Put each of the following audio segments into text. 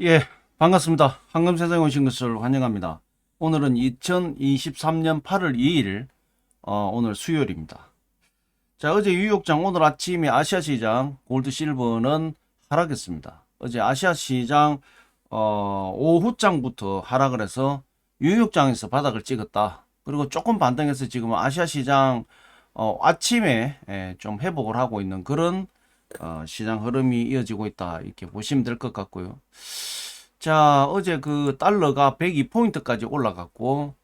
예, 반갑습니다. 황금세상에 오신 것을 환영합니다. 오늘은 2023년 8월 2일, 어, 오늘 수요일입니다. 자, 어제 뉴욕장 오늘 아침에 아시아 시장 골드 실버는 하락했습니다. 어제 아시아 시장 어, 오후장부터 하락을 해서 뉴욕장에서 바닥을 찍었다. 그리고 조금 반등해서 지금 아시아 시장 어, 아침에 예, 좀 회복을 하고 있는 그런 어, 시장 흐름이 이어지고 있다. 이렇게 보시면 될 것 같고요. 자, 어제 그 달러가 102포인트까지 올라갔고,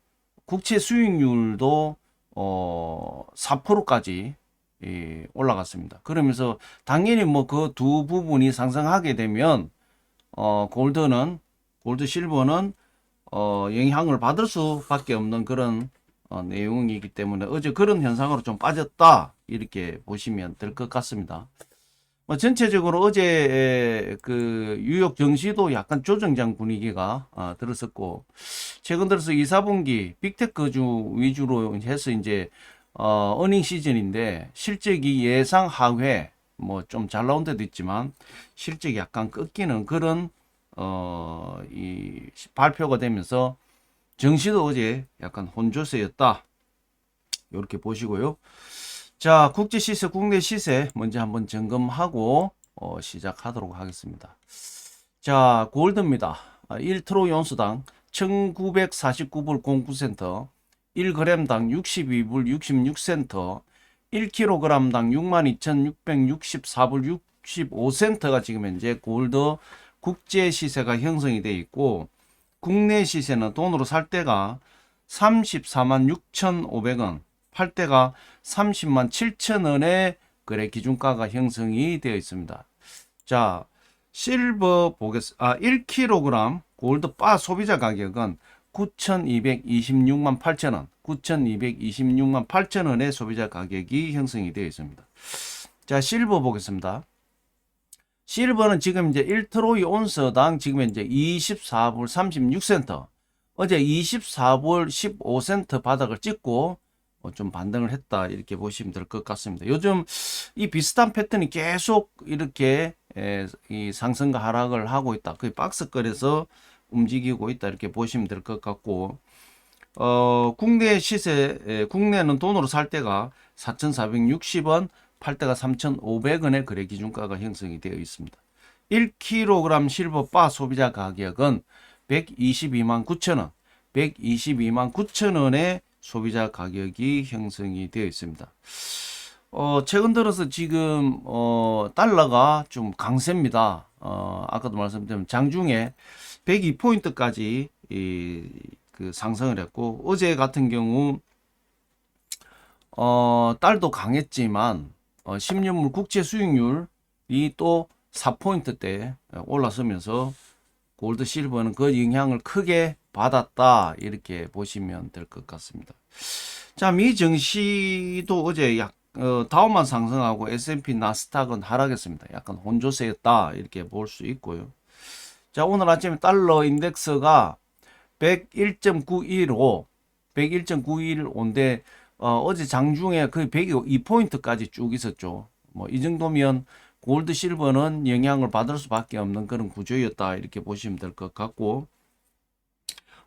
국채 수익률도 어, 4%까지 예, 올라갔습니다. 그러면서 당연히 뭐 그 두 부분이 상승하게 되면 어, 골드는 골드 실버는 어, 영향을 받을 수밖에 없는 그런 어, 내용이기 때문에 어제 그런 현상으로 좀 빠졌다 이렇게 보시면 될 것 같습니다. 뭐 전체적으로 어제 그 뉴욕 증시도 약간 조정장 분위기가 아, 들었었고 최근 들어서 2, 4분기 빅테크주 위주로 해서 이제 어, 어닝 시즌인데 실적이 예상 하회 뭐 좀 잘 나온 데도 있지만 실적이 약간 꺾이는 그런 어, 이 발표가 되면서 증시도 어제 약간 혼조세였다. 이렇게 보시고요. 자, 국제 시세, 국내 시세 먼저 한번 점검하고 어, 시작하도록 하겠습니다. 자, 골드입니다. 1트로 연수당 1949불 09센터, 1g당 62불 66센터, 1kg당 62,664불 65센터가 지금 현재 골드 국제 시세가 형성이 되어 있고 국내 시세는 돈으로 살 때가 34만 6,500원, 팔 때가 30만 7천 원의 거래 기준가가 형성이 되어 있습니다. 자, 실버 보겠, 아, 1kg 골드 바 소비자 가격은 9,226만 8천 원, 9,226만 8천 원의 소비자 가격이 형성이 되어 있습니다. 자, 실버 보겠습니다. 실버는 지금 이제 1트로이 온스당 지금 이제 24불 36센터. 어제 24불 15센터 바닥을 찍고 어, 좀 반등을 했다 이렇게 보시면 될 것 같습니다. 요즘 이 비슷한 패턴이 계속 이렇게 에, 이 상승과 하락을 하고 있다. 그 박스권에서 움직이고 있다 이렇게 보시면 될 것 같고 어, 국내 시세 에, 국내는 돈으로 살 때가 4,460원, 팔 때가 3,500원의 거래 기준가가 형성이 되어 있습니다. 1kg 실버 바 소비자 가격은 122만 9천원, 122만 9천원의 소비자 가격이 형성이 되어 있습니다. 어, 최근 들어서 지금, 어, 달러가 좀 강세입니다. 어, 아까도 말씀드린 장중에 102포인트까지 이, 그 상승을 했고, 어제 같은 경우, 어, 달도 강했지만, 어, 10년물 국채 수익률이 또 4포인트대 올라서면서 골드 실버는 그 영향을 크게 받았다 이렇게 보시면 될 것 같습니다. 자, 미 증시도 어제 약 어, 다우만 상승하고 S&P 나스닥은 하락했습니다. 약간 혼조세였다 이렇게 볼 수 있고요. 자, 오늘 아침에 달러 인덱스가 101.915, 101.915인데 어, 어제 장중에 거의 102포인트까지 쭉 있었죠. 뭐 이 정도면 골드 실버는 영향을 받을 수밖에 없는 그런 구조였다 이렇게 보시면 될 것 같고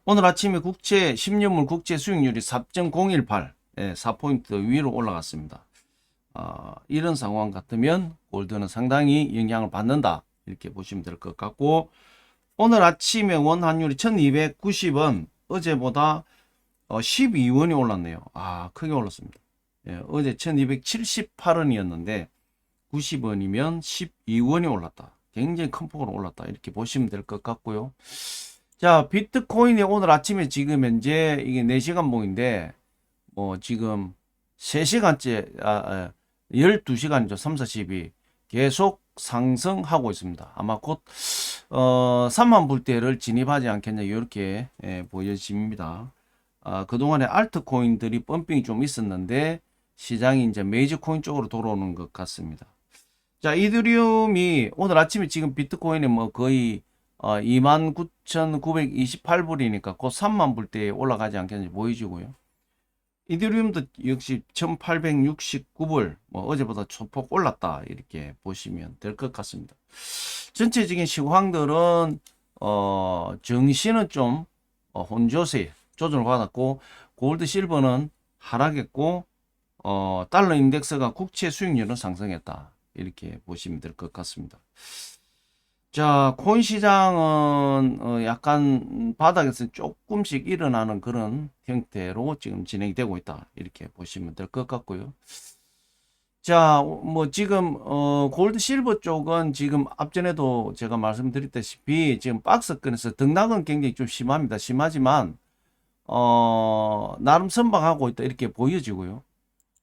오늘 아침에 국채 10년물 국채 수익률이 4.018 예, 4포인트 위로 올라갔습니다. 어, 이런 상황 같으면 골드는 상당히 영향을 받는다 이렇게 보시면 될 것 같고 오늘 아침에 원 환율이 1290원 어제보다 어, 12원이 올랐네요. 아 크게 올랐습니다. 예, 어제 1278원이었는데 90원이면 12원이 올랐다. 굉장히 큰 폭으로 올랐다. 이렇게 보시면 될 것 같고요. 자, 비트코인이 오늘 아침에 지금 현재 이게 4시간 봉인데, 뭐 지금 3시간째, 아, 아 12시간이죠. 3, 4, 12. 계속 상승하고 있습니다. 아마 곧, 어, 3만 불대를 진입하지 않겠냐. 이렇게 예, 보여집니다. 아, 그동안에 알트코인들이 펌핑이 좀 있었는데, 시장이 이제 메이저 코인 쪽으로 돌아오는 것 같습니다. 자, 이더리움이 오늘 아침에 지금 비트코인이 뭐 거의 어, 29,928불이니까 곧 3만 불대에 올라가지 않겠는지 보이지고요. 이더리움도 역시 1,869불, 뭐 어제보다 소폭 올랐다 이렇게 보시면 될 것 같습니다. 전체적인 시황들은 어, 정시는 좀 어, 혼조세 조정을 받았고 골드 실버는 하락했고 어, 달러 인덱스가 국채 수익률은 상승했다. 이렇게 보시면 될 것 같습니다. 자, 코인 시장은 어, 약간 바닥에서 조금씩 일어나는 그런 형태로 지금 진행이 되고 있다. 이렇게 보시면 될 것 같고요. 자, 뭐 지금 어 골드 실버 쪽은 지금 앞전에도 제가 말씀드렸다시피 지금 박스권에서 등락은 굉장히 좀 심합니다. 심하지만 어 나름 선방하고 있다 이렇게 보여지고요.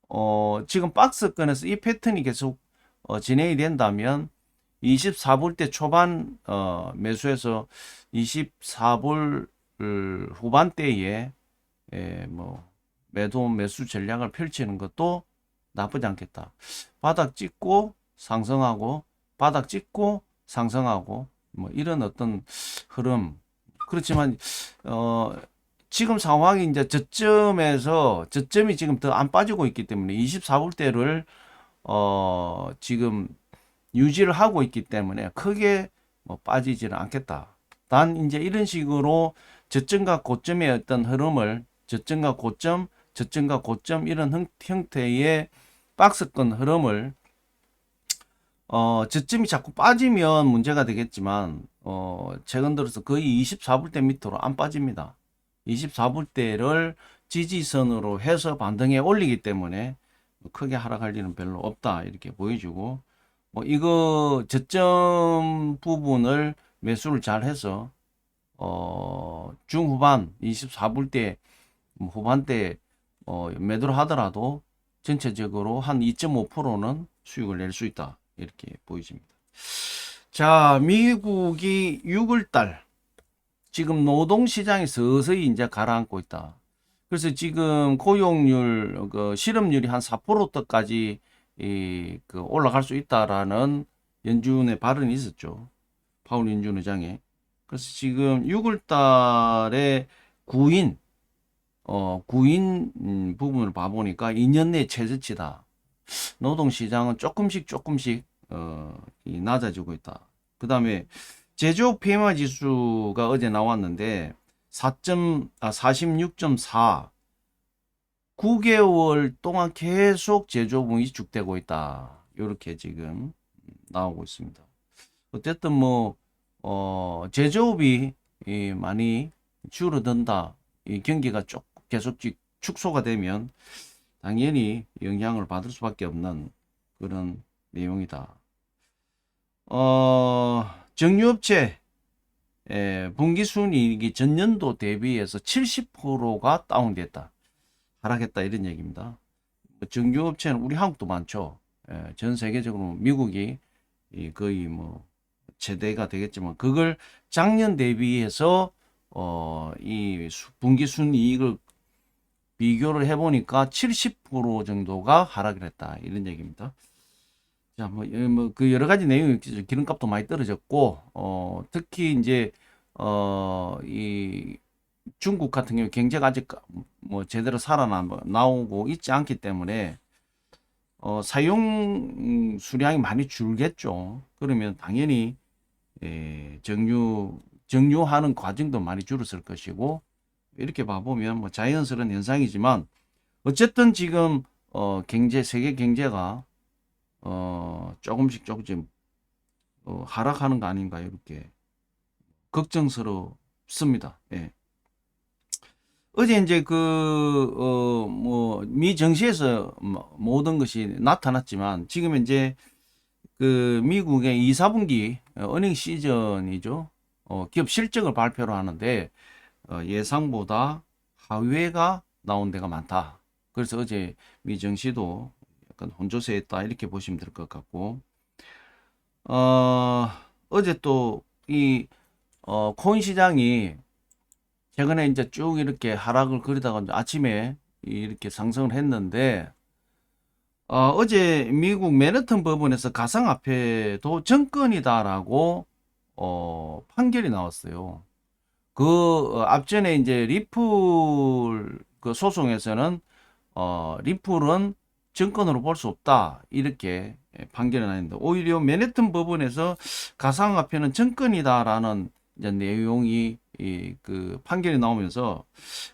어 지금 박스권에서 이 패턴이 계속 어 진행이 된다면 24불대 초반 어 매수해서 24불 후반대에 예, 뭐 매도 매수 전략을 펼치는 것도 나쁘지 않겠다. 바닥 찍고 상승하고 바닥 찍고 상승하고 뭐 이런 어떤 흐름 그렇지만 어 지금 상황이 이제 저점에서 저점이 지금 더 안 빠지고 있기 때문에 24불대를 어 지금 유지를 하고 있기 때문에 크게 뭐 빠지지는 않겠다. 단 이제 이런 식으로 저점과 고점의 어떤 흐름을 저점과 고점, 저점과 고점 이런 형, 형태의 박스권 흐름을 어 저점이 자꾸 빠지면 문제가 되겠지만 어 최근 들어서 거의 24불대 밑으로 안 빠집니다. 24불대를 지지선으로 해서 반등에 올리기 때문에 크게 하락할 일은 별로 없다 이렇게 보여주고 뭐 이거 저점 부분을 매수를 잘 해서 어 중후반 24불대 뭐 후반 대 어 매도를 하더라도 전체적으로 한 2.5%는 수익을 낼 수 있다 이렇게 보여집니다. 자 미국이 6월달 지금 노동시장이 서서히 이제 가라앉고 있다. 그래서 지금 고용률, 그 실업률이 한 4%까지 이, 그 올라갈 수 있다라는 연준의 발언이 있었죠. 파울 연준 의장이. 그래서 지금 6월 달에 구인, 어, 구인 음, 부분을 봐보니까 2년 내 최저치다. 노동시장은 조금씩 조금씩, 어, 이 낮아지고 있다. 그 다음에 제조업 PMI 지수가 어제 나왔는데 4. 아, 46.4 9개월 동안 계속 제조업은 위축되고 있다. 이렇게 지금 나오고 있습니다. 어쨌든 뭐 어, 제조업이 이, 많이 줄어든다. 이 경기가 쭉 계속 축소가 되면 당연히 영향을 받을 수밖에 없는 그런 내용이다. 어, 정유업체 에, 분기 순이익이 전년도 대비해서 70%가 다운됐다. 하락했다 이런 얘기입니다. 뭐 정유업체는 우리 한국도 많죠. 에, 전 세계적으로 미국이 이 거의 뭐 최대가 되겠지만 그걸 작년 대비해서 어, 이 분기 순이익을 비교를 해보니까 70% 정도가 하락을 했다 이런 얘기입니다. 자, 뭐, 뭐, 그 여러 가지 내용이 있죠. 기름값도 많이 떨어졌고, 어, 특히 이제, 어, 이 중국 같은 경우 경제가 아직 뭐 제대로 살아나오고 있지 않기 때문에, 어, 사용 수량이 많이 줄겠죠. 그러면 당연히, 예, 정유, 정유하는 과정도 많이 줄었을 것이고, 이렇게 봐보면 뭐 자연스러운 현상이지만, 어쨌든 지금, 어, 경제, 세계 경제가 어, 조금씩 조금씩 어, 하락하는 거 아닌가 이렇게 걱정스럽습니다. 예. 어제 이제 그, 어, 뭐, 미 정시에서 뭐 모든 것이 나타났지만 지금 이제 그 미국의 2, 4분기 어닝 시즌이죠. 어, 기업 실적을 발표를 하는데 어, 예상보다 하회가 나온 데가 많다. 그래서 어제 미 정시도 약간 혼조세했다 이렇게 보시면 될 것 같고 어, 어제 또 이 어, 코인 시장이 최근에 이제 쭉 이렇게 하락을 그리다가 아침에 이렇게 상승을 했는데 어, 어제 미국 맨해튼 법원에서 가상화폐도 정권이다라고 어, 판결이 나왔어요. 그 어, 앞전에 이제 리플 그 소송에서는 어, 리플은 정권으로 볼 수 없다 이렇게 판결이 나는데 오히려 맨해튼 법원에서 가상화폐는 정권이다라는 이제 내용이 이 그 판결이 나오면서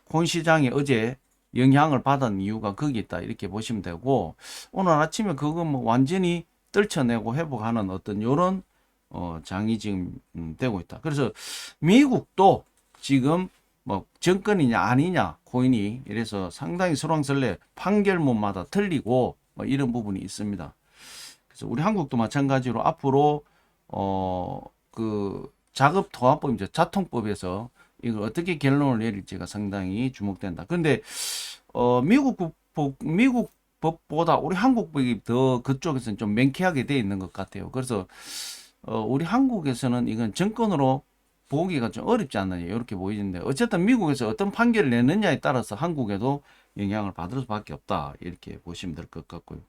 권 시장이 어제 영향을 받은 이유가 거기 있다 이렇게 보시면 되고 오늘 아침에 그거 뭐 완전히 떨쳐내고 회복하는 어떤 요런 어 장이 지금 음, 되고 있다. 그래서 미국도 지금 뭐 정권이냐 아니냐 코인이 이래서 상당히 설왕설래 판결문마다 틀리고 뭐 이런 부분이 있습니다. 그래서 우리 한국도 마찬가지로 앞으로 어 그 작업 통합법이죠 자통법에서 이걸 어떻게 결론을 내릴지가 상당히 주목된다. 근데 어 미국 법 미국 법보다 우리 한국 법이 더 그쪽에서는 좀 명쾌하게 돼 있는 것 같아요. 그래서 어 우리 한국에서는 이건 정권으로 보기가 좀 어렵지 않느냐 이렇게 보이는데 어쨌든 미국에서 어떤 판결을 내느냐에 따라서 한국에도 영향을 받을 수밖에 없다 이렇게 보시면 될 것 같고요.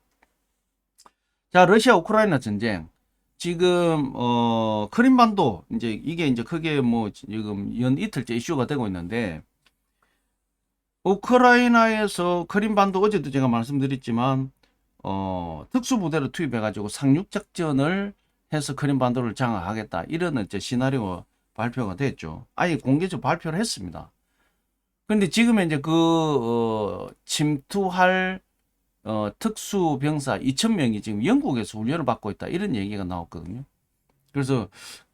자 러시아 우크라이나 전쟁 지금 어 크림반도 이제 이게 이제 크게 뭐 지금 연 이틀째 이슈가 되고 있는데 우크라이나에서 크림반도 어제도 제가 말씀드렸지만 어 특수부대를 투입해 가지고 상륙 작전을 해서 크림반도를 장악하겠다 이런 이제 시나리오 발표가 됐죠. 아예 공개적 발표를 했습니다. 근데 지금 이제 그 어, 침투할 어, 특수 병사 2,000명이 지금 영국에서 훈련을 받고 있다 이런 얘기가 나왔거든요. 그래서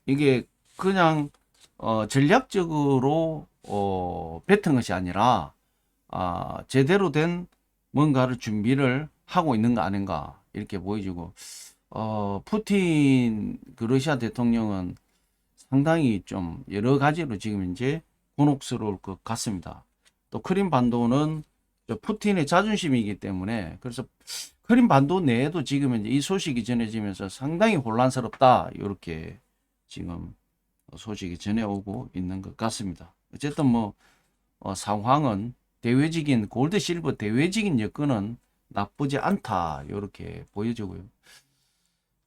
이게 그냥 어, 전략적으로 어, 뱉은 것이 아니라 아, 제대로 된 뭔가를 준비를 하고 있는 거 아닌가 이렇게 보여지고 어, 푸틴 그 러시아 대통령은 상당히 좀 여러 가지로 지금 이제 곤혹스러울 것 같습니다. 또 크림 반도는 저 푸틴의 자존심이기 때문에 그래서 크림 반도 내에도 지금 이제 이 소식이 전해지면서 상당히 혼란스럽다 이렇게 지금 소식이 전해오고 있는 것 같습니다. 어쨌든 뭐 어, 상황은 대외적인 골드 실버 대외적인 여건은 나쁘지 않다 이렇게 보여지고요.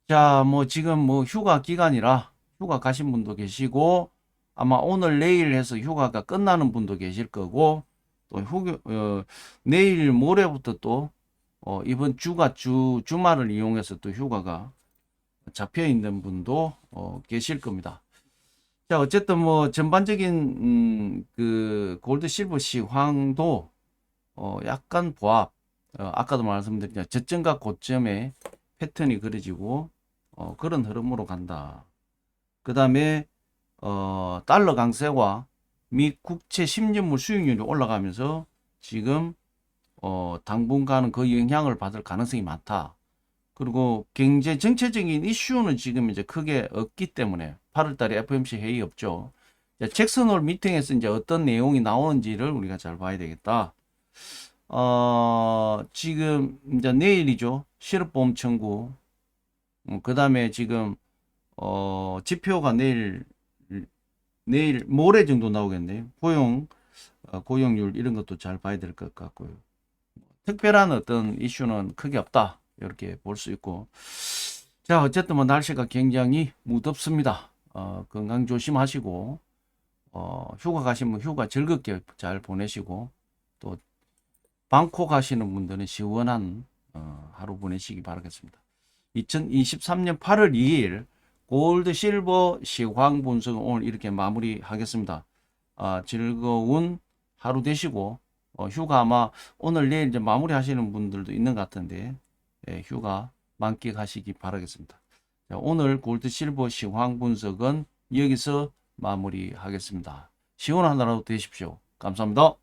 자, 뭐 지금 뭐 휴가 기간이라 휴가 가신 분도 계시고 아마 오늘 내일 해서 휴가가 끝나는 분도 계실 거고 또 휴, 어, 내일 모레부터 또 어, 이번 주가 주 주말을 이용해서 또 휴가가 잡혀 있는 분도 어, 계실 겁니다. 자 어쨌든 뭐 전반적인 음, 그 골드 실버 시황도 어, 약간 보합 어, 아까도 말씀드렸지만 저점과 고점의 패턴이 그려지고 어, 그런 흐름으로 간다. 그 다음에 어, 달러 강세와 미 국채 10년물 수익률이 올라가면서 지금 어, 당분간은 그 영향을 받을 가능성이 많다. 그리고 경제 정체적인 이슈는 지금 이제 크게 없기 때문에 8월달에 FOMC 회의 없죠. 잭슨홀 미팅에서 이제 어떤 내용이 나오는지를 우리가 잘 봐야 되겠다. 어, 지금 이제 내일이죠. 실업보험 청구. 그 다음에 지금 어, 지표가 내일 내일 모레 정도 나오겠네요. 고용 어, 고용률 이런 것도 잘 봐야 될 것 같고요. 특별한 어떤 이슈는 크게 없다. 이렇게 볼 수 있고. 자, 어쨌든 뭐 날씨가 굉장히 무덥습니다. 어, 건강 조심하시고 어, 휴가 가시면 휴가 즐겁게 잘 보내시고 또 방콕 가시는 분들은 시원한 어, 하루 보내시기 바라겠습니다. 2023년 8월 2일 골드 실버 시황 분석은 오늘 이렇게 마무리하겠습니다. 아, 즐거운 하루 되시고 어, 휴가 아마 오늘 내일 이제 마무리 하시는 분들도 있는 것 같은데 예, 휴가 만끽하시기 바라겠습니다. 자, 오늘 골드 실버 시황 분석은 여기서 마무리하겠습니다. 시원한 하루 되십시오. 감사합니다.